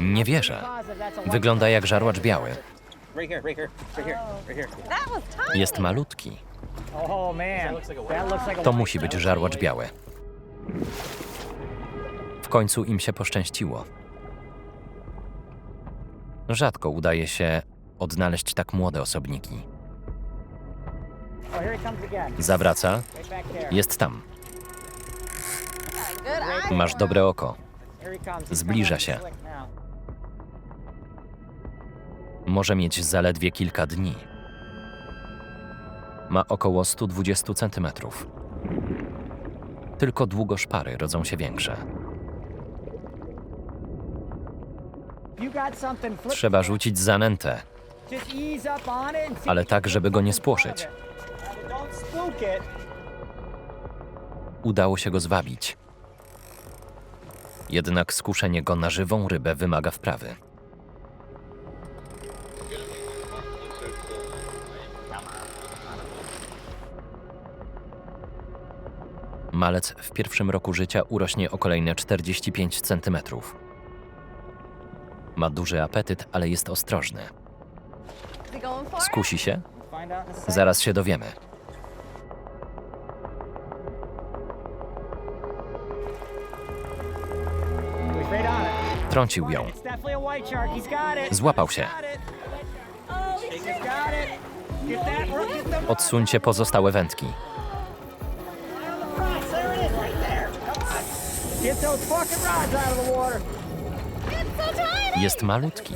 Nie wierzę. Wygląda jak żarłacz biały. Jest malutki. To musi być żarłacz biały. W końcu im się poszczęściło. Rzadko udaje się odnaleźć tak młode osobniki. Zawraca, jest tam. Masz dobre oko. Zbliża się. Może mieć zaledwie kilka dni. Ma około 120 cm. Tylko długoszpary rodzą się większe. Trzeba rzucić zanętę, ale tak, żeby go nie spłoszyć. Udało się go zwabić. Jednak skuszenie go na żywą rybę wymaga wprawy. Malec w pierwszym roku życia urośnie o kolejne 45 cm. Ma duży apetyt, ale jest ostrożny. Skusi się? Zaraz się dowiemy. Out of the water. It's so tiny. Jest malutki.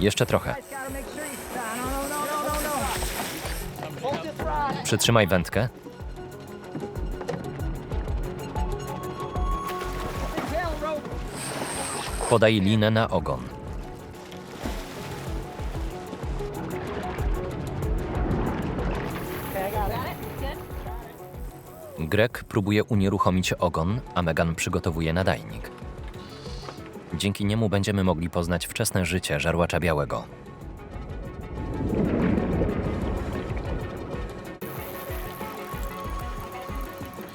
Jeszcze trochę. Guys gotta Podaj linę na ogon. Greg próbuje unieruchomić ogon, a Megan przygotowuje nadajnik. Dzięki niemu będziemy mogli poznać wczesne życie żarłacza białego.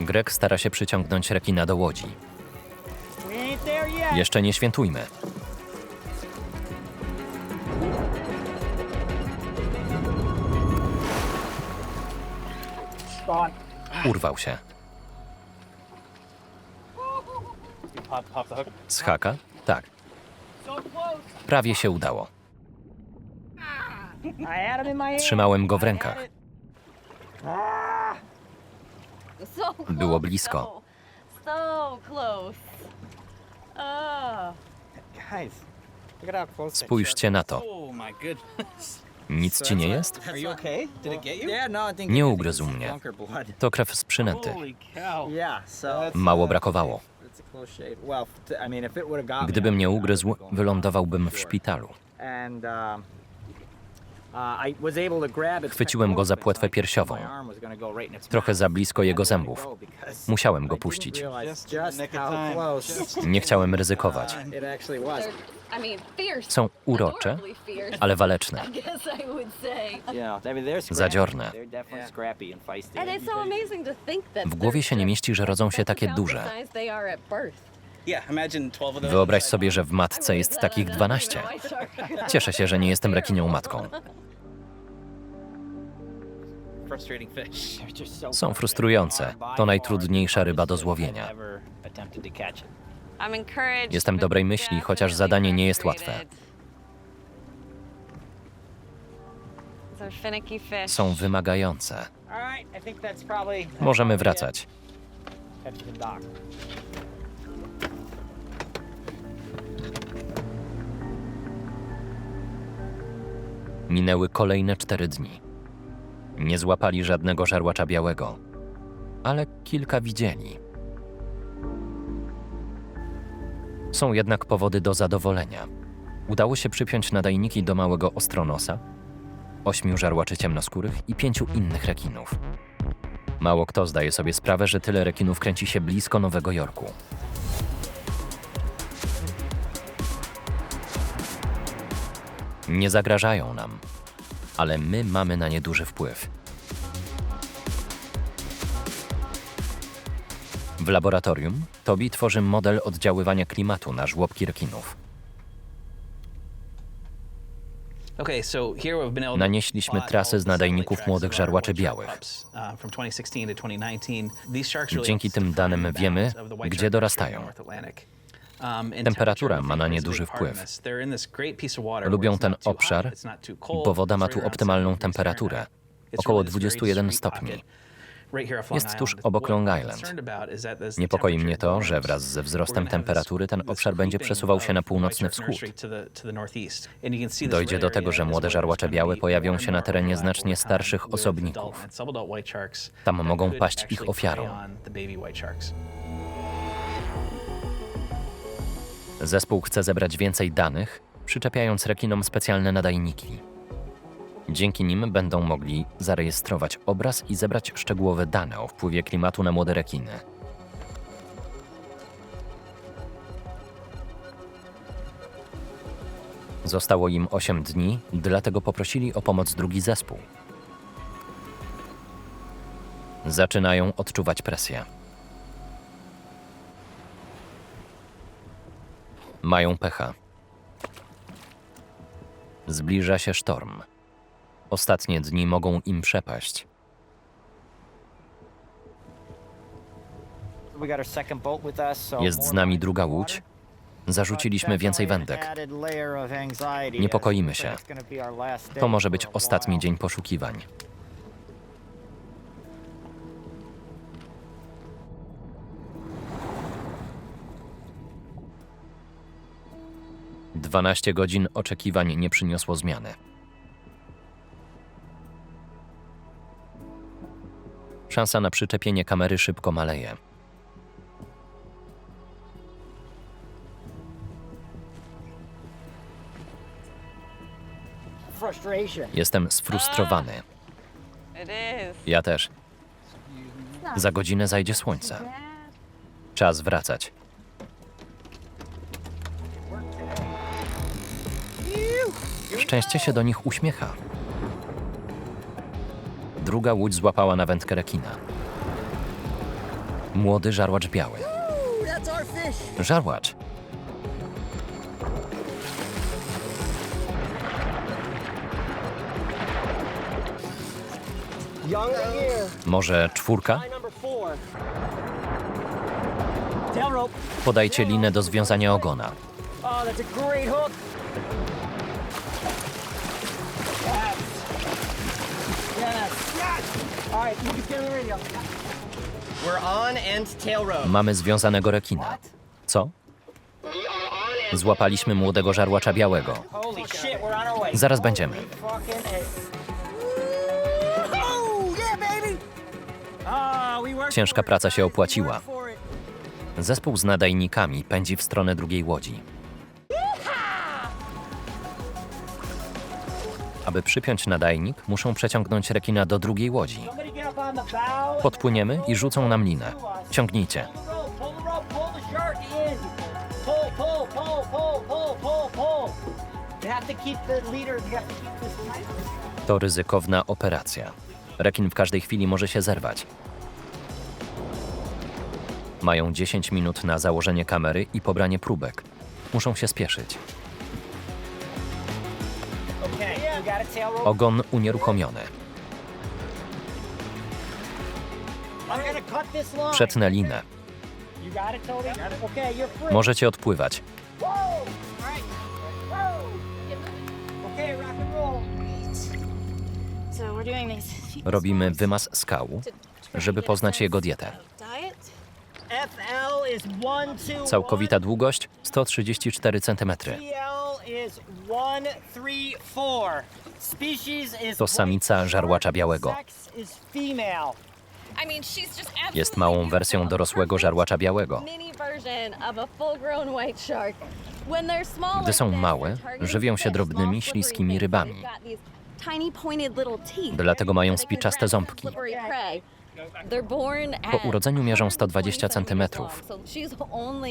Greg stara się przyciągnąć rekina do łodzi. Jeszcze nie świętujmy. Urwał się. Z haka? Tak. Prawie się udało. Trzymałem go w rękach. Było blisko. Spójrzcie na to. Oh. Nic ci nie jest? no, Nie ugryzł mnie. To krew z przynęty. Mało brakowało. it's a close shave. Well, f- t- I mean, if it would have got me, Gdybym I nie would- I ugryzł, wylądowałbym w szpitalu. Chwyciłem go za płetwę piersiową. Trochę za blisko jego zębów. Musiałem go puścić. Nie chciałem ryzykować. Są urocze, ale waleczne. Zadziorne. W głowie się nie mieści, że rodzą się takie duże. size they are at birth. Yeah, imagine 12 of those. Wyobraź sobie, że w matce jest takich 12. Cieszę się, że nie jestem rekinią matką. Są frustrujące. To najtrudniejsza ryba do złowienia. Jestem dobrej myśli, chociaż zadanie nie jest łatwe. Są wymagające. Możemy wracać. Minęły kolejne cztery dni. Nie złapali żadnego żarłacza białego, ale kilka widzieli. Są jednak powody do zadowolenia. Udało się przypiąć nadajniki do małego ostronosa, ośmiu żarłaczy ciemnoskórych i pięciu innych rekinów. Mało kto zdaje sobie sprawę, że tyle rekinów kręci się blisko Nowego Jorku. Nie zagrażają nam, ale my mamy na nie duży wpływ. W laboratorium Tobi tworzy model oddziaływania klimatu na żłobki rekinów. Nanieśliśmy trasy z nadajników młodych żarłaczy białych. uh, from 2016 to 2019. These sharks really Dzięki tym danym wiemy, gdzie dorastają. Um, Temperatura ma na nie duży wpływ. Lubią ten obszar, bo woda ma tu optymalną 70 degrees temperaturę, około really this very 21 sweet stopni. Jest tuż obok Long Island. Niepokoi mnie to, że wraz ze wzrostem temperatury ten obszar będzie przesuwał się na północny wschód. Dojdzie do tego, że młode żarłacze białe pojawią się na terenie znacznie starszych osobników. Tam mogą paść ich ofiarą. Zespół chce zebrać więcej danych, przyczepiając rekinom specjalne nadajniki. Dzięki nim będą mogli zarejestrować obraz i zebrać szczegółowe dane o wpływie klimatu na młode rekiny. Zostało im 8 dni, dlatego poprosili o pomoc drugi zespół. Zaczynają odczuwać presję. Mają pecha. Zbliża się sztorm. Ostatnie dni mogą im przepaść. Jest z nami druga łódź. Zarzuciliśmy But więcej wędek. Niepokoimy się. To może być ostatni dzień poszukiwań. Dwanaście godzin oczekiwań nie przyniosło zmiany. Szansa na przyczepienie kamery szybko maleje. Jestem sfrustrowany. Is. Ja też. Za godzinę zajdzie słońce. Czas wracać. Szczęście się do nich uśmiecha. Druga łódź złapała na wędkę rekina. Młody żarłacz biały. Żarłacz. Może czwórka? Podajcie linę do związania ogona. Yes. Yes. Yes. All right, you can get on the radio. We're on end tail rope. Mamy związanego rekina. Co? Złapaliśmy młodego żarłacza białego. Holy shit, we're on our way. Zaraz będziemy. Fucking A. Oh, yeah, baby. Ah, we worked Ciężka for it, praca się opłaciła. Zespół z nadajnikami pędzi w stronę drugiej łodzi. Aby przypiąć nadajnik, muszą przeciągnąć rekina do drugiej łodzi. Podpłyniemy i rzucą nam linę. Ciągnijcie. To ryzykowna operacja. Rekin w każdej chwili może się zerwać. Mają 10 minut na założenie kamery i pobranie próbek. Muszą się spieszyć. And roll. So we're doing these Robimy wymaz skał, żeby poznać jego dietę. Całkowita długość 134 cm. To samica żarłacza białego. Sex is female. I mean, she's just absolutely Jest małą wersją dorosłego żarłacza białego. Mini version of a full-grown white shark. When they're small Gdy są małe, żywią się drobnymi, śliskimi rybami. Dlatego mają spiczaste ząbki. Po urodzeniu mierzą 120 120 cm.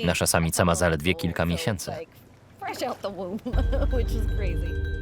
Nasza samica ma zaledwie kilka miesięcy. Fresh out the womb, which is crazy.